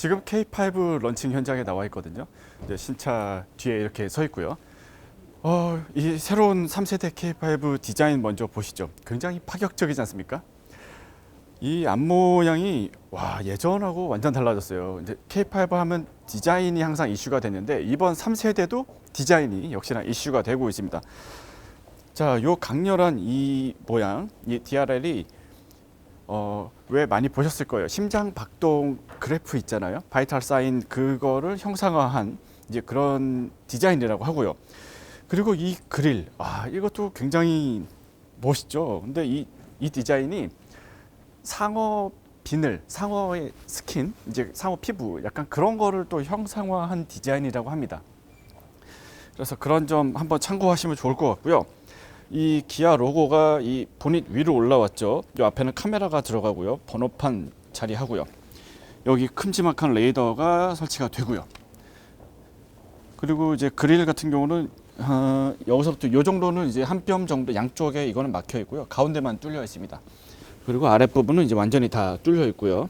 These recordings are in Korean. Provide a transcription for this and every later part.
지금 K5 런칭 현장에 나와 있거든요. 이제 신차 뒤에 이렇게 서 있고요. 어, 이 새로운 3세대 K5 디자인 먼저 보시죠. 굉장히 파격적이지 않습니까? 이 앞모양이 와 예전하고 완전 달라졌어요. 이제 K5 하면 디자인이 항상 이슈가 됐는데 이번 3세대도 디자인이 역시나 이슈가 되고 있습니다. 자, 요 강렬한 이 모양, 이 DRL이 어, 왜 많이 보셨을 거예요. 심장 박동 그래프 있잖아요. 바이탈 사인 그거를 형상화한 이제 그런 디자인이라고 하고요. 그리고 이 그릴, 아, 이것도 굉장히 멋있죠. 근데 이, 이 디자인이 상어 비늘, 상어의 스킨, 이제 상어 피부, 약간 그런 거를 또 형상화한 디자인이라고 합니다. 그래서 그런 점 한번 참고하시면 좋을 것 같고요. 이 기아 로고가 이 보닛 위로 올라왔죠. 이 앞에는 카메라가 들어가고요. 번호판 자리하고요. 여기 큼지막한 레이더가 설치가 되고요. 그리고 이제 그릴 같은 경우는 어, 여기서부터 이 정도는 이제 한 뼘 정도 양쪽에 이거는 막혀 있고요. 가운데만 뚫려 있습니다. 그리고 아랫부분은 이제 완전히 다 뚫려 있고요.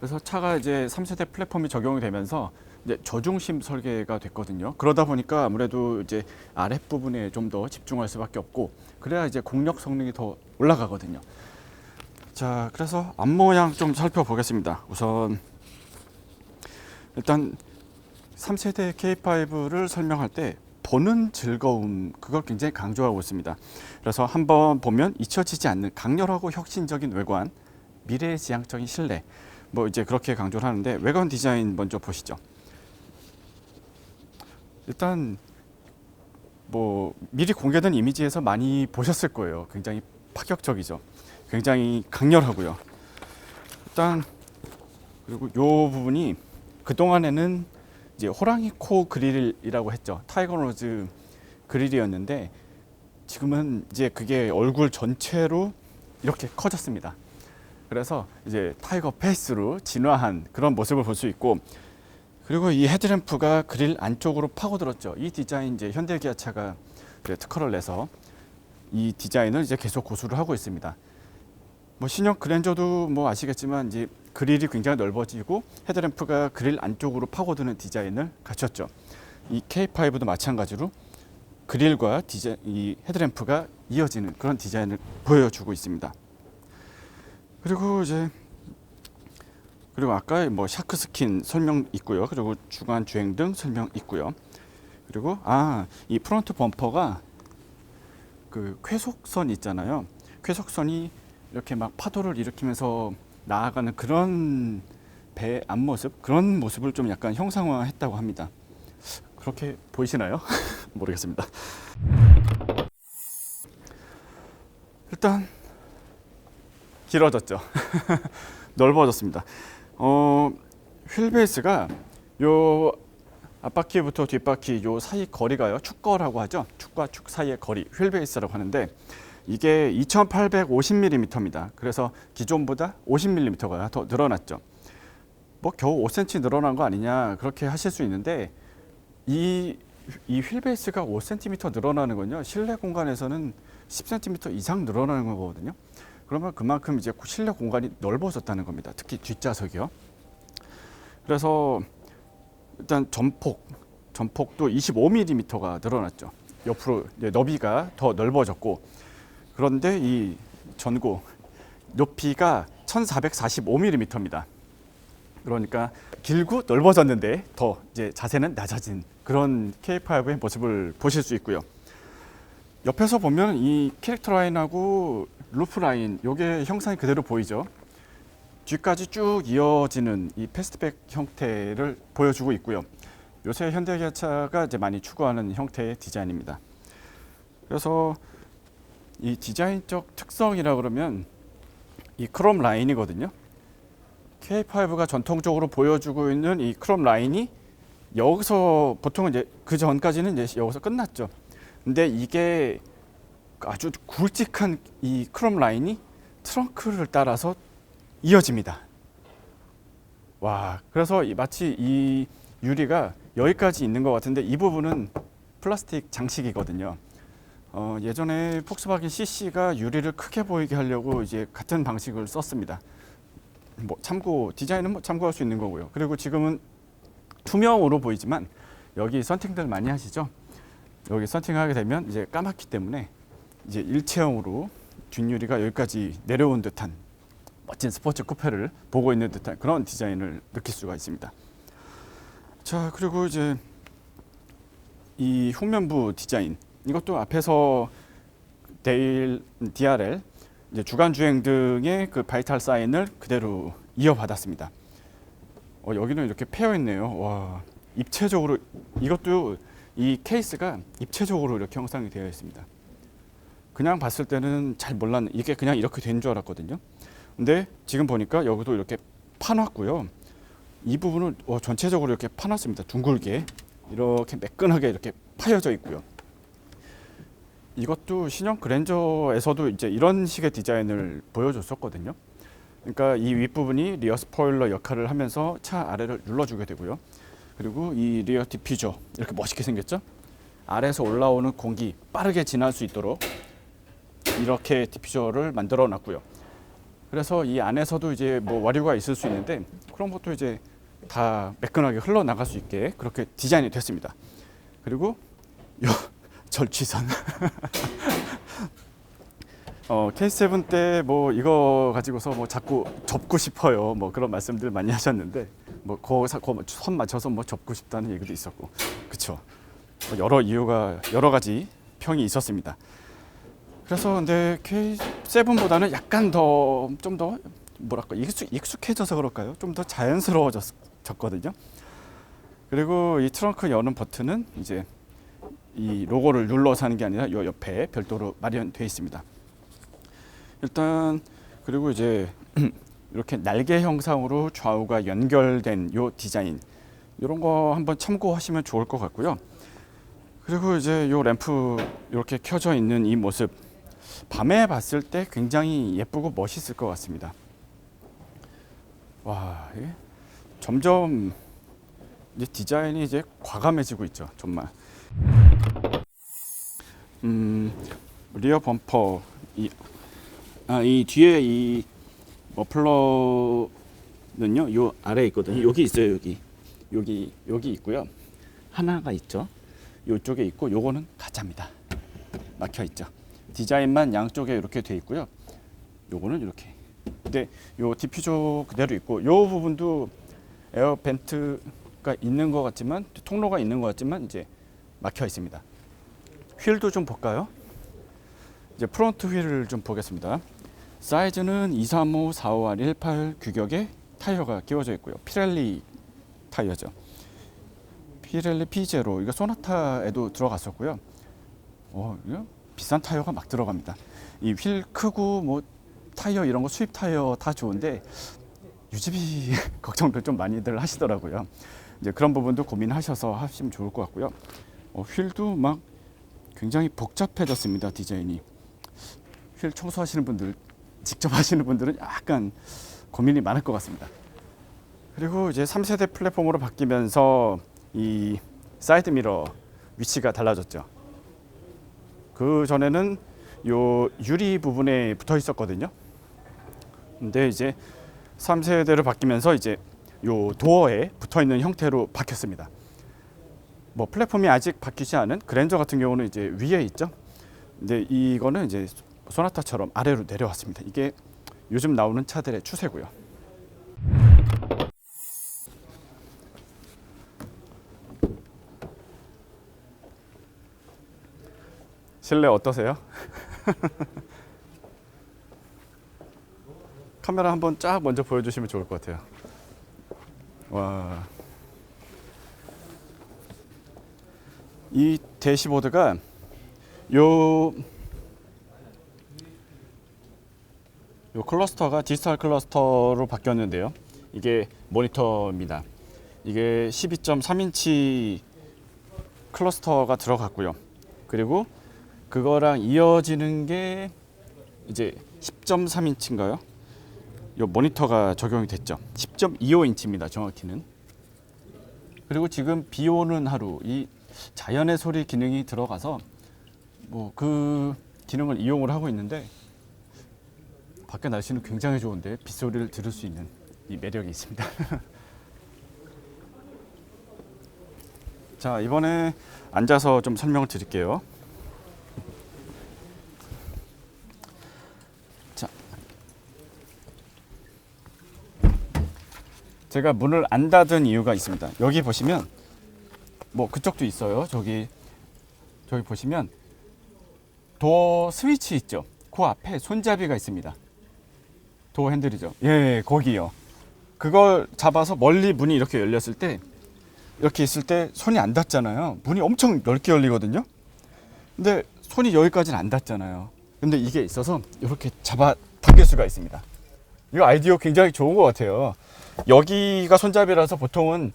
그래서 차가 이제 3세대 플랫폼이 적용이 되면서 이제 저중심 설계가 됐거든요. 그러다 보니까 아무래도 이제 아랫 부분에 좀 더 집중할 수밖에 없고 그래야 이제 공력 성능이 더 올라가거든요. 자, 그래서 앞모양 좀 살펴보겠습니다. 우선 일단 3세대 K5를 설명할 때 보는 즐거움 그걸 굉장히 강조하고 있습니다. 그래서 한번 보면 잊혀지지 않는 강렬하고 혁신적인 외관, 미래지향적인 실내 뭐 이제 그렇게 강조를 하는데 외관 디자인 먼저 보시죠. 일단 뭐 미리 공개된 이미지에서 많이 보셨을 거예요. 굉장히 파격적이죠. 굉장히 강렬하고요. 일단 그리고 요 부분이 그 동안에는 이제 호랑이 코 그릴이라고 했죠. 타이거 로즈 그릴이었는데 지금은 이제 그게 얼굴 전체로 이렇게 커졌습니다. 그래서 이제 타이거 페이스로 진화한 그런 모습을 볼 수 있고 그리고 이 헤드램프가 그릴 안쪽으로 파고들었죠. 이 디자인 이제 현대기아차가 특허를 내서 이 디자인을 이제 계속 고수를 하고 있습니다. 뭐 신형 그랜저도 뭐 아시겠지만 이제 그릴이 굉장히 넓어지고 헤드램프가 그릴 안쪽으로 파고드는 디자인을 갖췄죠. 이 K5도 마찬가지로 그릴과 디자, 이 헤드램프가 이어지는 그런 디자인을 보여주고 있습니다. 그리고 이제 그리고 아까 뭐 샤크 스킨 설명 있고요. 그리고 주간 주행 등 설명 있고요. 그리고 아 이 프론트 범퍼가 그 쾌속선 있잖아요. 쾌속선이 이렇게 막 파도를 일으키면서 나아가는 그런 배 앞모습 그런 모습을 좀 약간 형상화했다고 합니다. 그렇게 보이시나요? 모르겠습니다. 일단 길어졌죠. 넓어졌습니다. 어, 휠베이스가 요 앞바퀴부터 뒷바퀴 요 사이 거리가요. 축거라고 하죠. 축과 축 사이의 거리 휠베이스라고 하는데 이게 2,850mm입니다. 그래서 기존보다 50mm가 더 늘어났죠. 뭐 겨우 5cm 늘어난 거 아니냐 그렇게 하실 수 있는데 이, 이 휠베이스가 5cm 늘어나는 건요 실내 공간에서는 10cm 이상 늘어나는 거거든요. 그러면 그만큼 이제 실내 공간이 넓어졌다는 겁니다. 특히 뒷좌석이요. 그래서 일단 전폭, 전폭도 25mm가 늘어났죠. 옆으로 너비가 더 넓어졌고 그런데 이 전고 높이가 1445mm입니다. 그러니까 길고 넓어졌는데 더 이제 자세는 낮아진 그런 K5의 모습을 보실 수 있고요. 옆에서 보면 이 캐릭터 라인하고 루프 라인 요게 형상이 그대로 보이죠. 뒤까지 쭉 이어지는 이 패스트백 형태를 보여주고 있고요. 요새 현대기아차가 이제 많이 추구하는 형태의 디자인입니다. 그래서 이 디자인적 특성이라 그러면 이 크롬 라인이거든요. K5가 전통적으로 보여주고 있는 이 크롬 라인이 여기서 보통 이제 그 전까지는 이제 여기서 끝났죠. 근데 이게 아주 굵직한 이 크롬 라인이 트렁크를 따라서 이어집니다. 와, 그래서 이 마치 이 유리가 여기까지 있는 것 같은데 이 부분은 플라스틱 장식이거든요. 어, 예전에 폭스바겐 CC가 유리를 크게 보이게 하려고 이제 같은 방식을 썼습니다. 뭐 참고 디자인은 뭐 참고할 수 있는 거고요. 그리고 지금은 투명으로 보이지만 여기 썬팅들 많이 하시죠? 여기 썬팅하게 되면 이제 까맣기 때문에 이제 일체형으로 뒷유리가 여기까지 내려온 듯한 멋진 스포츠 쿠페를 보고 있는 듯한 그런 디자인을 느낄 수가 있습니다. 자 그리고 이제 이 후면부 디자인 이것도 앞에서 데일 DRL 이제 주간 주행 등의 그 바이탈 사인을 그대로 이어받았습니다. 어, 여기는 이렇게 패여 있네요. 와 입체적으로 이것도 이 케이스가 입체적으로 이렇게 형상이 되어 있습니다. 그냥 봤을 때는 잘 몰랐는 이게 그냥 이렇게 된 줄 알았거든요. 근데 지금 보니까 여기도 이렇게 파놨고요. 이 부분은 어, 전체적으로 이렇게 파놨습니다. 둥글게 이렇게 매끈하게 이렇게 파여져 있고요. 이것도 신형 그랜저에서도 이제 이런 식의 디자인을 보여줬었거든요. 그러니까 이 윗부분이 리어 스포일러 역할을 하면서 차 아래를 눌러주게 되고요. 그리고 이 리어 디퓨저 이렇게 멋있게 생겼죠? 아래에서 올라오는 공기 빠르게 지날 수 있도록 이렇게 디퓨저를 만들어 놨고요. 그래서 이 안에서도 이제 뭐 와류가 있을 수 있는데 그런 것도 이제 다 매끈하게 흘러나갈 수 있게 그렇게 디자인이 됐습니다. 그리고 요 절취선 어, K7 때 뭐 이거 가지고서 뭐 자꾸 접고 싶어요. 뭐 그런 말씀들 많이 하셨는데 뭐 거선 맞춰서 뭐 접고 싶다는 얘기도 있었고, 그렇죠. 여러 이유가 여러 가지 평이 있었습니다. 그래서 근데 K7보다는 약간 더 좀 더 뭐랄까 익숙, 익숙해져서 그럴까요? 좀 더 자연스러워졌거든요. 그리고 이 트렁크 여는 버튼은 이제 이 로고를 눌러서 하는 게 아니라 요 옆에 별도로 마련되어 있습니다. 일단 그리고 이제 이렇게 날개 형상으로 좌우가 연결된 요 디자인 이런 거 한번 참고하시면 좋을 것 같고요. 그리고 이제 요 램프 이렇게 켜져 있는 이 모습 밤에 봤을 때 굉장히 예쁘고 멋있을 것 같습니다. 와, 이게 점점 이제 디자인이 이제 과감해지고 있죠, 정말. 음, 리어 범퍼 이, 아, 이 뒤에 이 머플러는요, 요 아래에 있거든요. 여기 있어요, 여기. 여기 여기 있고요. 하나가 있죠. 요쪽에 있고 요거는 가짜입니다. 막혀 있죠. 디자인만 양쪽에 이렇게 돼 있고요. 요거는 이렇게. 근데 요 디퓨저 그대로 있고 요 부분도 에어 벤트가 있는 것 같지만 통로가 있는 것 같지만 이제 막혀 있습니다. 휠도 좀 볼까요? 이제 프론트 휠을 좀 보겠습니다. 사이즈는 235, 451, 18 규격의 타이어가 끼워져 있고요. 피렐리 타이어죠. 피렐리 P0 이거 소나타에도 들어갔었고요. 어, 이거 비싼 타이어가 막 들어갑니다. 이 휠 크고 뭐 타이어 이런 거 수입 타이어 다 좋은데 유지비 걱정도 좀 많이들 하시더라고요. 이제 그런 부분도 고민하셔서 하시면 좋을 것 같고요. 어, 휠도 막 굉장히 복잡해졌습니다 디자인이. 휠 청소하시는 분들 직접 하시는 분들은 약간 고민이 많을 것 같습니다. 그리고 이제 3세대 플랫폼으로 바뀌면서 이 사이드 미러 위치가 달라졌죠. 그 전에는 요 유리 부분에 붙어 있었거든요. 근데 이제 3세대로 바뀌면서 이제 요 도어에 붙어 있는 형태로 바뀌었습니다. 뭐 플랫폼이 아직 바뀌지 않은 그랜저 같은 경우는 이제 위에 있죠. 근데 이거는 이제 소나타처럼 아래로 내려왔습니다. 이게 요즘 나오는 차들의 추세고요. 실내 어떠세요? 카메라 한번 쫙 먼저 보여주시면 좋을 것 같아요. 와. 이 대시보드가 요, 요 클러스터가 디지털 클러스터로 바뀌었는데요. 이게 모니터입니다. 이게 12.3인치 클러스터가 들어갔고요. 그리고 그거랑 이어지는 게 이제 10.3인치인가요? 요 모니터가 적용이 됐죠. 10.25인치입니다. 정확히는. 그리고 지금 비 오는 하루 이 자연의 소리 기능이 들어가서 뭐 그 기능을 이용을 하고 있는데 밖에 날씨는 굉장히 좋은데 빗소리를 들을 수 있는 이 매력이 있습니다. 자 이번에 앉아서 좀 설명을 드릴게요. 제가 문을 안 닫은 이유가 있습니다. 여기 보시면 뭐 그쪽도 있어요. 저기 저기 보시면 도어 스위치 있죠. 그 앞에 손잡이가 있습니다. 도어 핸들이죠. 예, 거기요. 그걸 잡아서 멀리 문이 이렇게 열렸을 때 이렇게 있을 때 손이 안 닿잖아요. 문이 엄청 넓게 열리거든요. 근데 손이 여기까지는 안 닿잖아요. 근데 이게 있어서 이렇게 잡아 당길 수가 있습니다. 이거 아이디어 굉장히 좋은 것 같아요. 여기가 손잡이라서 보통은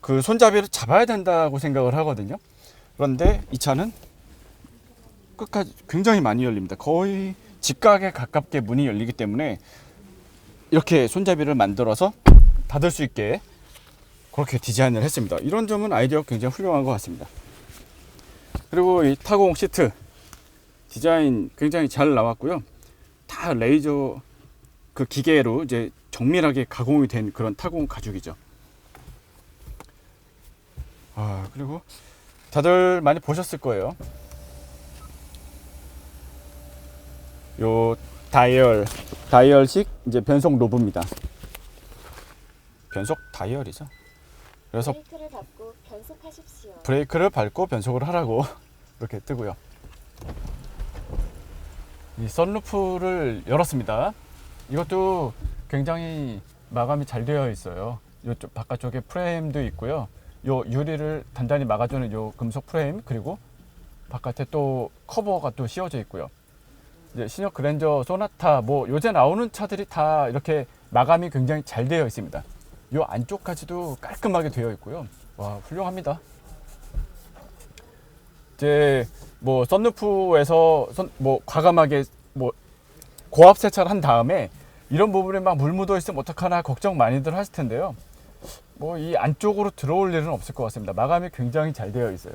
그 손잡이를 잡아야 된다고 생각을 하거든요. 그런데 이 차는 끝까지 굉장히 많이 열립니다. 거의 직각에 가깝게 문이 열리기 때문에 이렇게 손잡이를 만들어서 닫을 수 있게 그렇게 디자인을 했습니다. 이런 점은 아이디어 굉장히 훌륭한 것 같습니다. 그리고 이 타공 시트 디자인 굉장히 잘 나왔고요. 다 레이저 그 기계로 이제 정밀하게 가공이 된 그런 타공 가죽이죠. 아 그리고 다들 많이 보셨을 거예요. 요 다이얼 다이얼식 이제 변속 노브입니다. 변속 다이얼이죠. 그래서 브레이크를 밟고 변속하십시오. 브레이크를 밟고 변속을 하라고 이렇게 뜨고요. 이 썬루프를 열었습니다. 이것도 굉장히 마감이 잘 되어 있어요. 이쪽 바깥쪽에 프레임도 있고요. 요 유리를 단단히 막아주는 요 금속 프레임 그리고 바깥에 또 커버가 또 씌워져 있고요. 이제 신형 그랜저, 소나타 뭐 요새 나오는 차들이 다 이렇게 마감이 굉장히 잘 되어 있습니다. 요 안쪽까지도 깔끔하게 되어 있고요. 와 훌륭합니다. 이제 뭐 썬루프에서 선- 뭐 과감하게 뭐 고압 세차를 한 다음에 이런 부분에 막 물 묻어 있으면 어떡하나 걱정 많이들 하실 텐데요. 뭐 이 안쪽으로 들어올 일은 없을 것 같습니다. 마감이 굉장히 잘 되어 있어요.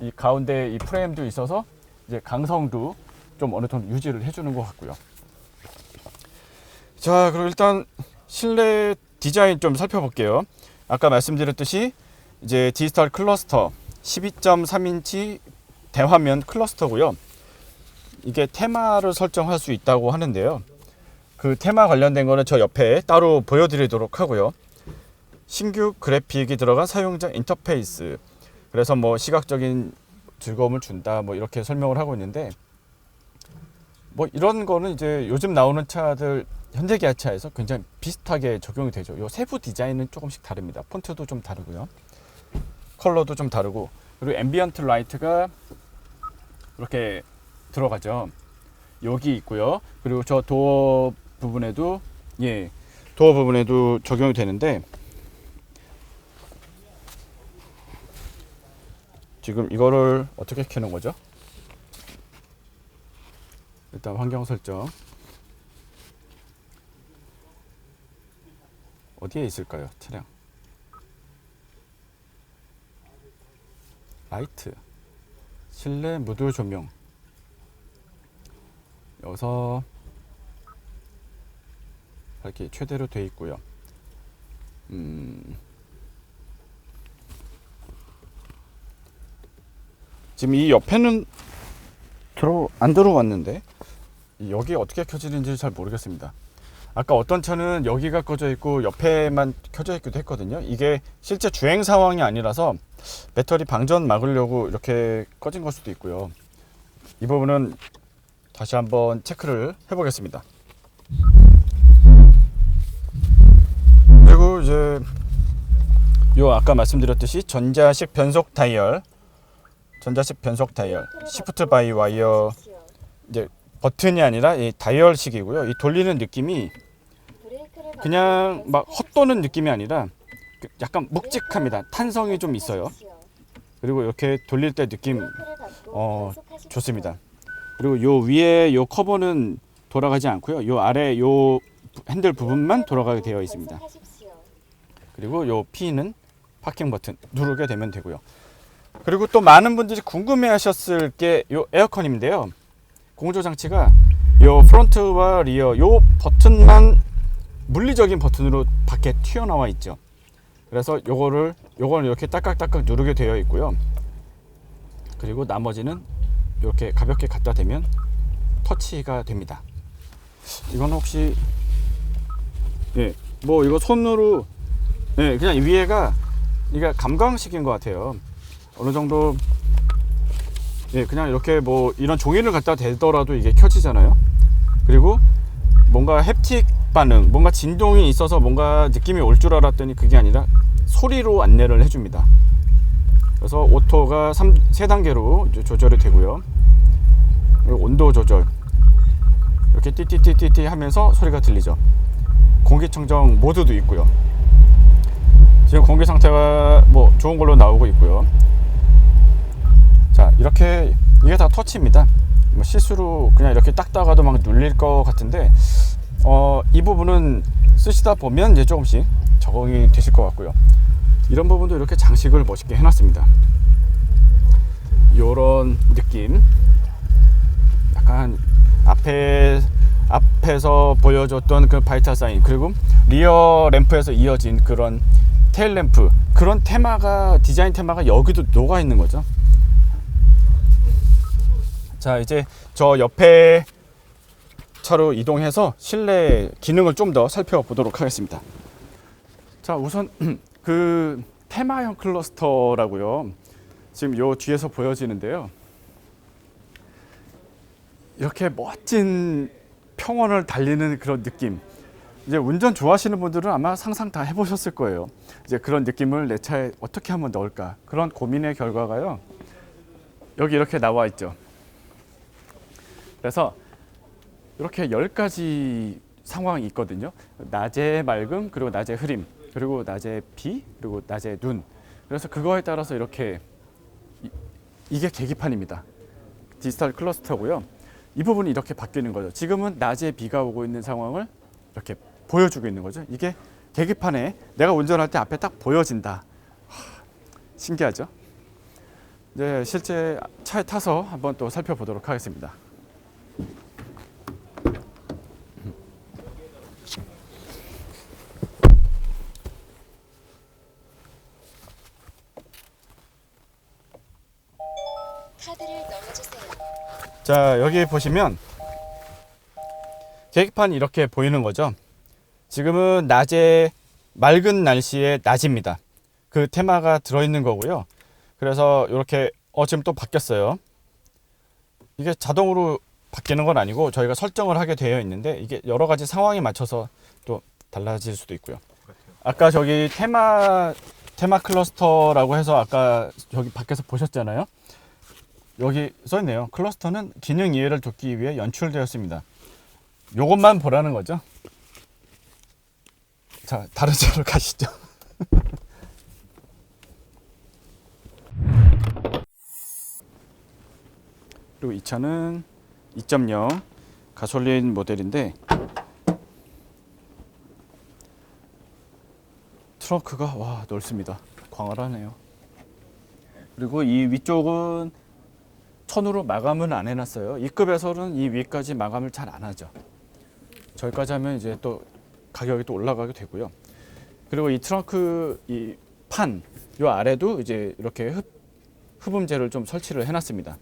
이 가운데 이 프레임도 있어서 이제 강성도 좀 어느 정도 유지를 해주는 것 같고요. 자, 그럼 일단 실내 디자인 좀 살펴볼게요. 아까 말씀드렸듯이 이제 디지털 클러스터 12.3인치 대화면 클러스터고요. 이게 테마를 설정할 수 있다고 하는데요. 그 테마 관련된 거는 저 옆에 따로 보여드리도록 하고요. 신규 그래픽이 들어간 사용자 인터페이스. 그래서 뭐 시각적인 즐거움을 준다. 뭐 이렇게 설명을 하고 있는데 뭐 이런 거는 이제 요즘 나오는 차들 현대 기아차에서 굉장히 비슷하게 적용이 되죠. 요 세부 디자인은 조금씩 다릅니다. 폰트도 좀 다르고요. 컬러도 좀 다르고 그리고 앰비언트 라이트가 이렇게 들어가죠. 여기 있고요. 그리고 저 도어 부분에도 예 도어 부분에도 적용이 되는데 지금 이거를 어떻게 켜는 거죠? 일단 환경 설정. 어디에 있을까요? 차량. 라이트. 실내 무드 조명. 여기서 이렇게 최대로 돼 있고요. 음, 지금 이 옆에는 들어 안 들어왔는데 이 여기 어떻게 켜지는지 잘 모르겠습니다. 아까 어떤 차는 여기가 꺼져 있고 옆에만 켜져 있기도 했거든요. 이게 실제 주행 상황이 아니라서 배터리 방전 막으려고 이렇게 꺼진 걸 수도 있고요. 이 부분은 다시 한번 체크를 해보겠습니다. 요 아까 말씀드렸듯이 전자식 변속 다이얼, 전자식 변속 다이얼, 시프트 바이 와이어 이제 버튼이 아니라 이 다이얼식이고요. 이 돌리는 느낌이 그냥 막. 헛도는 느낌이 아니라 그 약간 묵직합니다. 탄성이 좀 있어요. 그리고 이렇게 돌릴 때 느낌 어. 좋습니다. 그리고 요 위에 요 커버는 돌아가지 않고요. 요 아래 요 핸들 부분만 돌아가게 되어 있습니다. 그리고 요 P는 파킹 버튼 누르게 되면 되고요. 그리고 또 많은 분들이 궁금해 하셨을 게요 에어컨인데요. 공조 장치가 요 프론트와 리어 요 버튼만 물리적인 버튼으로 밖에 튀어나와 있죠. 그래서 요거를 요거는 이렇게 딱딱딱딱 누르게 되어 있고요. 그리고 나머지는 이렇게 가볍게 갖다 대면 터치가 됩니다. 이건 혹시 예, 뭐 이거 손으로 예, 그냥 위에가 이게 감광식인 것 같아요. 어느 정도 예, 그냥 이렇게 뭐 이런 종이를 갖다 대더라도 이게 켜지잖아요. 그리고 뭔가 햅틱 반응, 뭔가 진동이 있어서 뭔가 느낌이 올 줄 알았더니 그게 아니라 소리로 안내를 해줍니다. 그래서 오토가 3, 3단계로 조절이 되고요. 온도 조절. 이렇게 띠띠띠띠띠 하면서 소리가 들리죠. 공기청정 모드도 있고요. 지금 공기 상태가 뭐 좋은 걸로 나오고 있고요. 자, 이렇게 이게 다 터치입니다. 뭐 실수로 그냥 이렇게 닦다가도 막 눌릴 것 같은데 어, 이 부분은 쓰시다 보면 이제 조금씩 적응이 되실 것 같고요. 이런 부분도 이렇게 장식을 멋있게 해놨습니다. 요런 느낌. 약간 앞에 앞에서 보여줬던 그 바이탈 사인 그리고 리어 램프에서 이어진 그런 테일 램프 그런 테마가 디자인 테마가 여기도 녹아 있는 거죠. 자 이제 저 옆에 차로 이동해서 실내 기능을 좀 더 살펴보도록 하겠습니다. 자 우선 그 테마형 클러스터라고요. 지금 요 뒤에서 보여지는데요. 이렇게 멋진 평원을 달리는 그런 느낌. 이제 운전 좋아하시는 분들은 아마 상상 다 해보셨을 거예요. 이제 그런 느낌을 내 차에 어떻게 한번 넣을까 그런 고민의 결과가요. 여기 이렇게 나와 있죠. 그래서 이렇게 열 가지 상황이 있거든요. 낮에 맑음, 그리고 낮에 흐림, 그리고 낮에 비, 그리고 낮에 눈. 그래서 그거에 따라서 이렇게 이, 이게 계기판입니다. 디지털 클러스터고요. 이 부분이 이렇게 바뀌는 거죠. 지금은 낮에 비가 오고 있는 상황을 이렇게 보여주고 있는 거죠. 이게 계기판에 내가 운전할 때 앞에 딱 보여진다. 하, 신기하죠? 이제 실제 차에 타서 한번 또 살펴보도록 하겠습니다. 자 여기 보시면 계기판이 이렇게 보이는 거죠 지금은 낮에 맑은 날씨의 낮입니다 그 테마가 들어있는 거고요 그래서 이렇게 어 지금 또 바뀌었어요 이게 자동으로 바뀌는 건 아니고 저희가 설정을 하게 되어 있는데 이게 여러 가지 상황에 맞춰서 또 달라질 수도 있고요 아까 저기 테마 테마 클러스터라고 해서 아까 저기 밖에서 보셨잖아요 여기 써 있네요. 클러스터는 기능 이해를 돕기 위해 연출되었습니다. 요것만 보라는 거죠. 자, 다른 차로 가시죠. 그리고 이 차는 2.0 가솔린 모델인데 트렁크가 와 넓습니다. 광활하네요. 그리고 이 위쪽은 천으로 마감은 안 해놨어요. 이 급에서는 이 위까지 마감을 잘 안 하죠. 저기까지 하면 이제 또 가격이 또 올라가게 되고요. 그리고 이 트렁크 이 판, 요 아래도 이제 이렇게 흡, 흡음재를 좀 설치를 해놨습니다.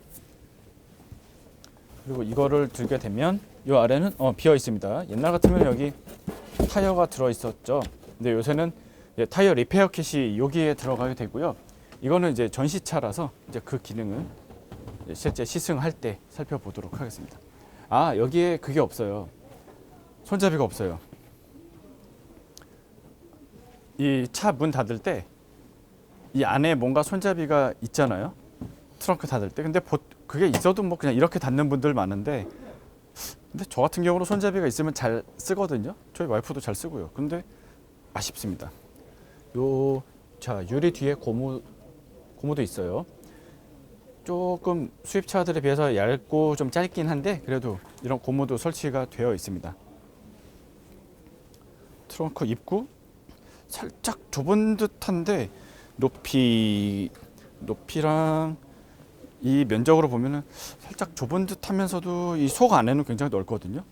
그리고 이거를 들게 되면 요 아래는 어, 비어 있습니다. 옛날 같으면 여기 타이어가 들어 있었죠. 근데 요새는 타이어 리페어 킷이 여기에 들어가게 되고요. 이거는 이제 전시차라서 이제 그 기능은 실제 시승할 때 살펴보도록 하겠습니다. 아 여기에 그게 없어요. 손잡이가 없어요. 이 차 문 닫을 때 이 안에 뭔가 손잡이가 있잖아요. 트렁크 닫을 때. 근데 보, 그게 있어도 뭐 그냥 이렇게 닫는 분들 많은데 근데 저 같은 경우는 손잡이가 있으면 잘 쓰거든요. 저희 와이프도 잘 쓰고요. 근데 아쉽습니다. 요 자 유리 뒤에 고무 고무도 있어요. 조금 수입차들에 비해서 얇고 좀 짧긴 한데 그래도 이런 고무도 설치가 되어 있습니다. 트렁크 입구 살짝 좁은 듯한데 높이 높이랑 이 면적으로 보면은 살짝 좁은 듯하면서도 이 속 안에는 굉장히 넓거든요.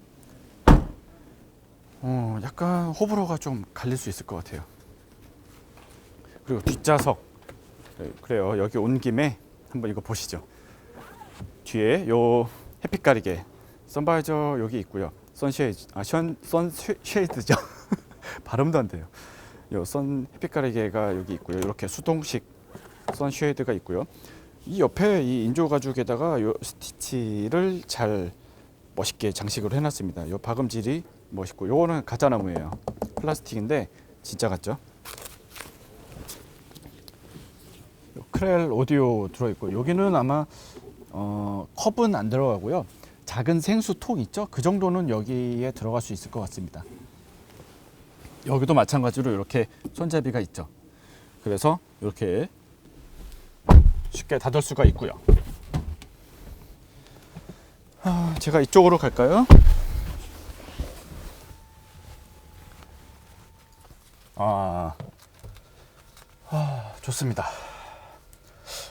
어, 약간 호불호가 좀 갈릴 수 있을 것 같아요. 그리고 뒷좌석 네, 그래요. 여기 온 김에 한번 이거 보시죠. 뒤에 요 햇빛 가리개 선바이저 여기 있고요. 선쉐이드 아 션, 선쉐이드죠. 발음도 안 돼요. 요선 햇빛 가리개가 여기 있고요. 이렇게 수동식 선쉐이드가 있고요. 이 옆에 이 인조 가죽에다가 요 스티치를 잘 멋있게 장식을 해놨습니다. 요 박음질이 멋있고 요거는 가짜 나무예요. 플라스틱인데 진짜 같죠? 요 크렐 오디오 들어있고 여기는 아마 어, 컵은 안 들어가고요. 작은 생수 통 있죠? 그 정도는 여기에 들어갈 수 있을 것 같습니다. 여기도 마찬가지로 이렇게 손잡이가 있죠. 그래서 이렇게 쉽게 닫을 수가 있고요. 아, 제가 이쪽으로 갈까요? 아, 아 좋습니다.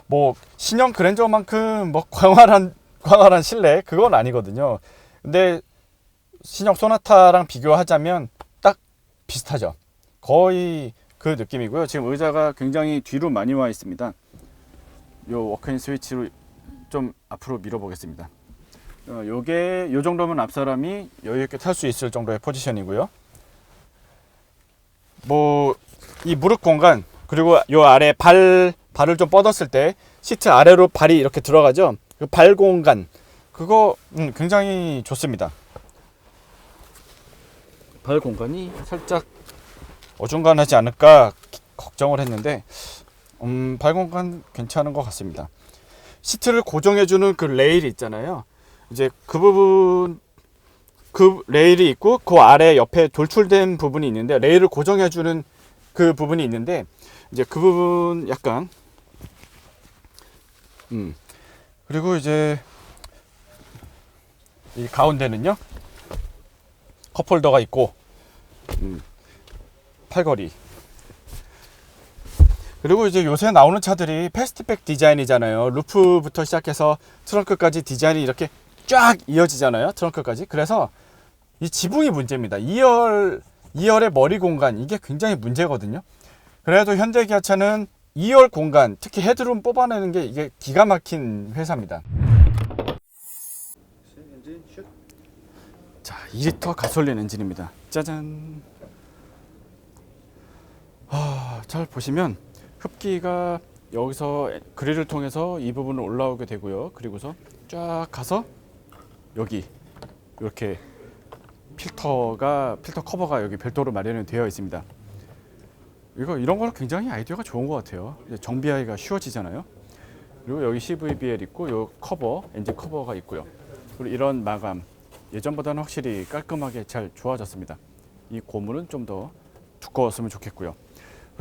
뭐 신형 그랜저만큼 뭐 광활한 광활한 실내 그건 아니거든요. 근데 신형 소나타랑 비교하자면 딱 비슷하죠. 거의 그 느낌이고요. 지금 의자가 굉장히 뒤로 많이 와 있습니다. 요 워크인 스위치로 좀 앞으로 밀어보겠습니다. 어, 요게 요 정도면 앞 사람이 여유 있게 탈 수 있을 정도의 포지션이고요. 뭐 이 무릎 공간 그리고 요 아래 발 발을 좀 뻗었을 때 시트 아래로 발이 이렇게 들어가죠. 그 발 공간 그거 음, 굉장히 좋습니다. 발 공간이 살짝 어중간하지 않을까 기- 걱정을 했는데 음, 발 공간 괜찮은 것 같습니다. 시트를 고정해주는 그 레일 있잖아요. 이제 그 부분 그 레일이 있고 그 아래 옆에 돌출된 부분이 있는데 레일을 고정해주는 그 부분이 있는데 이제 그 부분 약간 음 그리고 이제 이 가운데는요 컵홀더가 있고 음, 팔걸이. 그리고 이제 요새 나오는 차들이 패스트백 디자인이잖아요. 루프부터 시작해서 트렁크까지 디자인이 이렇게 쫙 이어지잖아요 트렁크까지. 그래서 이 지붕이 문제입니다. 2열 2열의 머리 공간 이게 굉장히 문제거든요. 그래도 현대 기아차는 2열 공간 특히 헤드룸 뽑아내는 게 이게 기가 막힌 회사입니다 2리터 가솔린 엔진입니다 짜잔 아, 잘 보시면 흡기가 여기서 그릴을 통해서 이 부분을 올라오게 되고요 그리고서 쫙 가서 여기 이렇게 필터가 필터 커버가 여기 별도로 마련이 되어 있습니다. 이거 이런 거는 굉장히 아이디어가 좋은 것 같아요. 정비하기가 쉬워지잖아요. 그리고 여기 CVBL 있고 요 커버 엔진 커버가 있고요. 그리고 이런 마감 예전보다는 확실히 깔끔하게 잘 좋아졌습니다. 이 고무는 좀 더 두꺼웠으면 좋겠고요.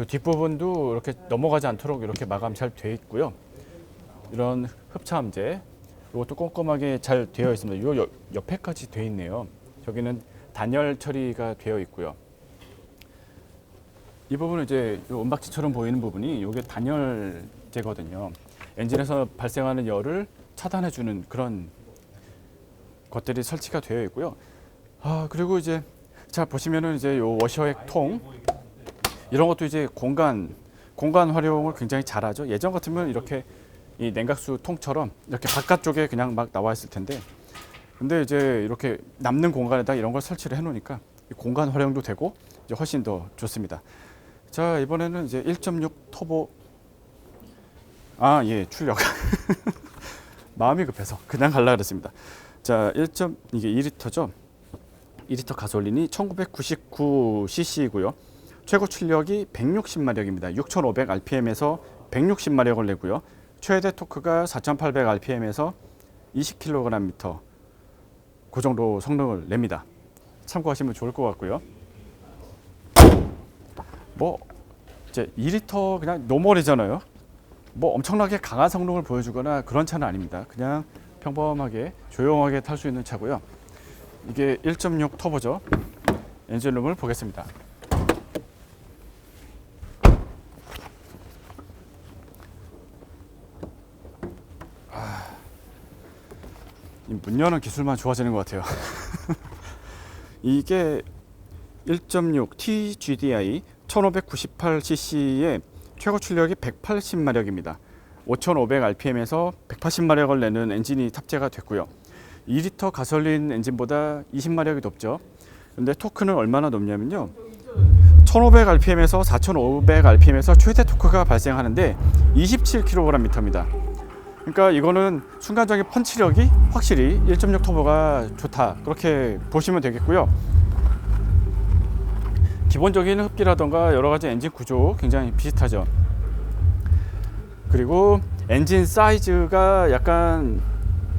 뒷부분도 이렇게 넘어가지 않도록 이렇게 마감 잘돼 있고요. 이런 흡차함재 이것도 꼼꼼하게 잘 되어 있습니다. 요 옆- 옆에까지 돼 있네요. 저기는 단열 처리가 되어 있고요. 이 부분은 이제 요 은박지처럼 보이는 부분이 이게 단열재거든요. 엔진에서 발생하는 열을 차단해 주는 그런 것들이 설치가 되어 있고요. 아 그리고 이제 자 보시면은 이제 요 워셔액 통 이런 것도 이제 공간 공간 활용을 굉장히 잘하죠. 예전 같으면 이렇게 이 냉각수 통처럼 이렇게 바깥쪽에 그냥 막 나와 있을 텐데 근데 이제 이렇게 남는 공간에다 이런 걸 설치를 해 놓으니까 이 공간 활용도 되고 이제 훨씬 더 좋습니다. 자 이번에는 이제 1.6 터보 아 예 출력 마음이 급해서 그냥 갈라 그랬습니다. 자 1. 이게 2리터죠. 2리터 가솔린이 1999cc이고요. 최고 출력이 160마력입니다. 6,500 rpm에서 160마력을 내고요. 최대 토크가 4,800 rpm에서 20kgm 그 정도 성능을 냅니다. 참고하시면 좋을 것 같고요. 뭐 이제 2리터 그냥 노멀이잖아요. 뭐 엄청나게 강한 성능을 보여주거나 그런 차는 아닙니다. 그냥 평범하게 조용하게 탈 수 있는 차고요. 이게 1.6 터보죠. 엔진룸을 보겠습니다. 이문 여는 기술만 좋아지는 것 같아요. 이게 1.6 TGDI 1598cc의 최고 출력이 180마력입니다. 5,500rpm에서 180마력을 내는 엔진이 탑재가 됐고요. 2리터 가솔린 엔진보다 20마력이 높죠. 근데 토크는 얼마나 높냐면요. 1500rpm에서 4500rpm에서 최대 토크가 발생하는데 27kgm입니다. 그러니까 이거는 순간적인 펀치력이 확실히 1.6 터보가 좋다. 그렇게 보시면 되겠고요. 기본적인 흡기라던가 여러 가지 엔진 구조 굉장히 비슷하죠. 그리고 엔진 사이즈가 약간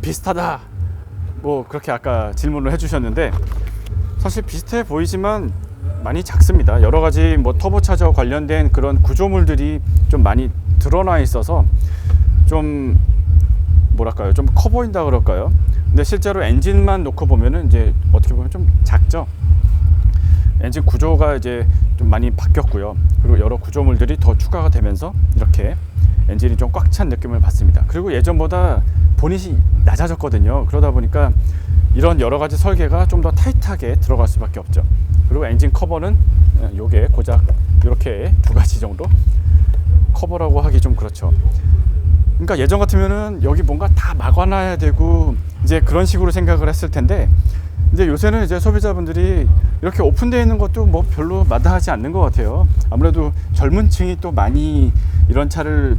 비슷하다. 뭐 그렇게 아까 질문을 해주셨는데 사실 비슷해 보이지만 많이 작습니다. 여러 가지 뭐 터보차저 관련된 그런 구조물들이 좀 많이 드러나 있어서 좀 뭐랄까요 좀 커 보인다 그럴까요? 근데 실제로 엔진만 놓고 보면은 이제 어떻게 보면 좀 작죠. 엔진 구조가 이제 좀 많이 바뀌었고요. 그리고 여러 구조물들이 더 추가가 되면서 이렇게 엔진이 좀 꽉 찬 느낌을 받습니다. 그리고 예전보다 보닛이 낮아졌거든요. 그러다 보니까 이런 여러 가지 설계가 좀 더 타이트하게 들어갈 수밖에 없죠. 그리고 엔진 커버는 어, 요게 고작 이렇게 두 가지 정도 커버라고 하기 좀 그렇죠. 그러니까 예전 같으면은 여기 뭔가 다 막아놔야 되고 이제 그런 식으로 생각을 했을 텐데 이제 요새는 이제 소비자분들이 이렇게 오픈되어 있는 것도 뭐 별로 마다하지 않는 것 같아요. 아무래도 젊은 층이 또 많이 이런 차를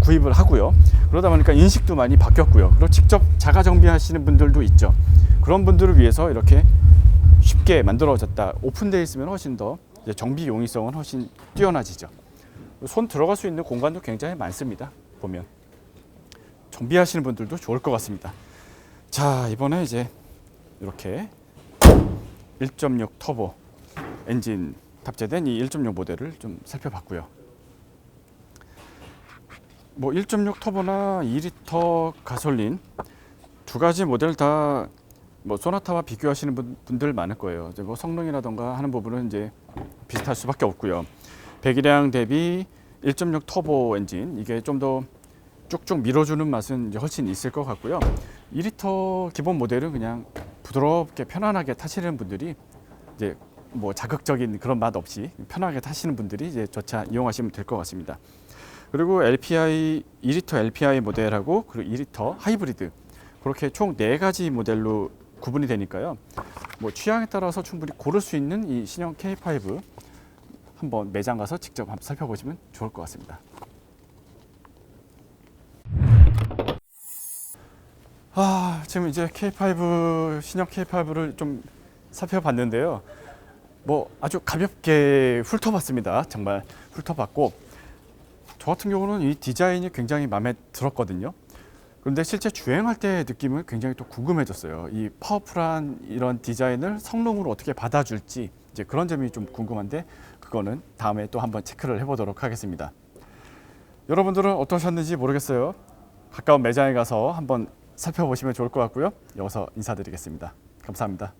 구입을 하고요. 그러다 보니까 인식도 많이 바뀌었고요. 그리고 직접 자가 정비하시는 분들도 있죠. 그런 분들을 위해서 이렇게 쉽게 만들어졌다. 오픈되어 있으면 훨씬 더 정비 용이성은 훨씬 뛰어나지죠. 손 들어갈 수 있는 공간도 굉장히 많습니다. 보면 정비하시는 분들도 좋을 것 같습니다. 자 이번에 이제 이렇게 1.6 터보 엔진 탑재된 이 1.6 모델을 좀 살펴봤고요. 뭐 1.6 터보나 2리터 가솔린 두 가지 모델 다 뭐 소나타와 비교하시는 분- 분들 많을 거예요. 이제 뭐 성능이라던가 하는 부분은 이제 비슷할 수밖에 없고요. 배기량 대비 1.6 터보 엔진 이게 좀더 쭉쭉 밀어주는 맛은 이제 훨씬 있을 것 같고요. 2리터 기본 모델은 그냥 부드럽게 편안하게 타시는 분들이 이제 뭐 자극적인 그런 맛 없이 편하게 타시는 분들이 이제 저 차 이용하시면 될 것 같습니다. 그리고 LPI 2리터 LPI 모델하고 그리고 2리터 하이브리드 그렇게 총 네 가지 모델로 구분이 되니까요. 뭐 취향에 따라서 충분히 고를 수 있는 이 신형 K5 한번 매장 가서 직접 한번 살펴보시면 좋을 것 같습니다. 아, 지금 이제 K5 신형 K5를 좀 살펴봤는데요. 뭐 아주 가볍게 훑어봤습니다. 정말 훑어봤고 저 같은 경우는 이 디자인이 굉장히 마음에 들었거든요. 그런데 실제 주행할 때 느낌은 굉장히 또 궁금해졌어요. 이 파워풀한 이런 디자인을 성능으로 어떻게 받아줄지 이제 그런 점이 좀 궁금한데 그거는 다음에 또 한번 체크를 해보도록 하겠습니다. 여러분들은 어떠셨는지 모르겠어요. 가까운 매장에 가서 한번 살펴보시면 좋을 것 같고요. 여기서 인사드리겠습니다. 감사합니다.